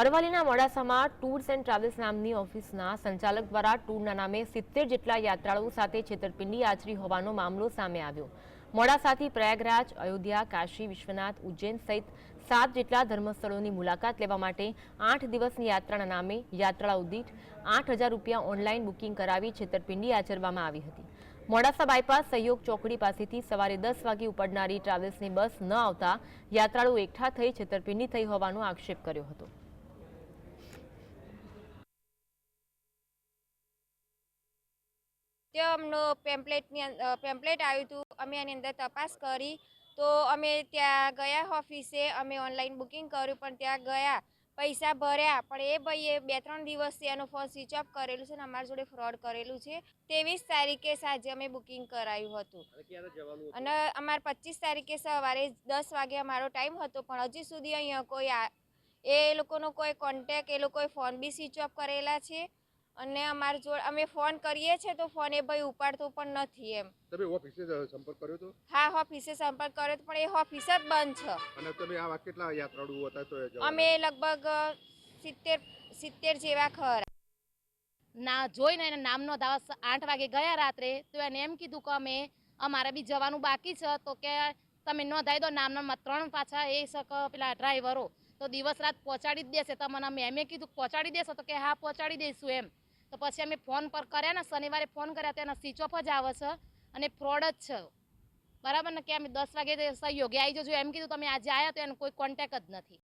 અરવલ્લીના મોડાસામાં tours and travels નામની ઓફિસના સંચાલક દ્વારા ટૂરના નામે સિત્તેર જેટલા યાત્રાળુઓ સાથે છેતરપિંડી આચરી હોવાનો મામલો સામે આવ્યો. મોડાસાથી પ્રયાગરાજ, અયોધ્યા, કાશી, વિશ્વનાથ, ઉજ્જૈન સહિત સાત જેટલા ધર્મસ્થળોની મુલાકાત લેવા માટે આઠ દિવસની યાત્રાના નામે યાત્રાળુ દીઠ આઠ હજાર રૂપિયા ઓનલાઈન બુકિંગ કરાવી છેતરપિંડી આચરવામાં આવી હતી. મોડાસા બાયપાસ સહયોગ ચોકડી પાસેથી સવારે દસ વાગે ઉપડનારી ટ્રાવેલ્સની બસ ન આવતા યાત્રાળુઓ એકઠા થઈ છેતરપિંડી થઈ હોવાનો આક્ષેપ કર્યો હતો. તે અમનો પેમ્પલેટની પેમ્પલેટ આવ્યું હતું અમે એની અંદર તપાસ કરી. તો અમે ત્યાં ગયા ઓફિસે અમે ઓનલાઈન બુકિંગ કર્યું પણ ત્યાં ગયા પૈસા ભર્યા. પણ એ ભાઈએ બે ત્રણ દિવસથી એનો ફોન સ્વિચ ઓફ કરેલું છે અને અમારી જોડે ફ્રોડ કરેલું છે. ત્રેવીસ તારીખે સાંજે અમે બુકિંગ કરાયું હતું. અને અમારે પચીસ તારીખે સવારે દસ વાગે અમારો ટાઈમ હતો પણ હજી સુધી અહીંયા કોઈ આ એ લોકોનો કોઈ કોન્ટેક એ લોકોએ ફોન બી સ્વિચ ઓફ કરેલા છે. અને અમારી જોડે અમે ફોન કરીએ છીએ તો ફોન એ ભાઈ ઉપાડતો પણ નથી એમ. તમે ઓફિસે સંપર્ક કર્યો તો? હા ઓફિસે સંપર્ક કર્યો તો પણ એ ઓફિસ જ બંધ છે. અને તમે આવા કેટલા યાત્રાળુઓ હતા તો અમે લગભગ સિત્તેર સિત્તેર જેવા ખરા ના જોઈને એને નામનો દાવા આઠ વાગે ગયા રાત્રે તો એને એમ કીધું કે અમે અમારે બી જવાનું બાકી છે તો કે તમે નોંધાઈ દો નામના ત્રણ પાછા એ શક પેલા ડ્રાઈવરો તો દિવસ રાત પહોંચાડી જ દેશે. તો મને અમે મેં કીધું પહોંચાડી દેશો તો કે હા, પહોંચાડી દઈશું એમ. તો પછી અમે ફોન પર કર્યા ને, શનિવારે ફોન કર્યા તો એના સ્વિચ ઓફ જ આવે છે અને ફ્રોડ જ છે. બરાબર ને? કે અમે દસ વાગે સહયોગી આવી જજો. એમ કીધું, તમે આજે આવ્યા તો એનો કોઈ કોન્ટેક જ નથી.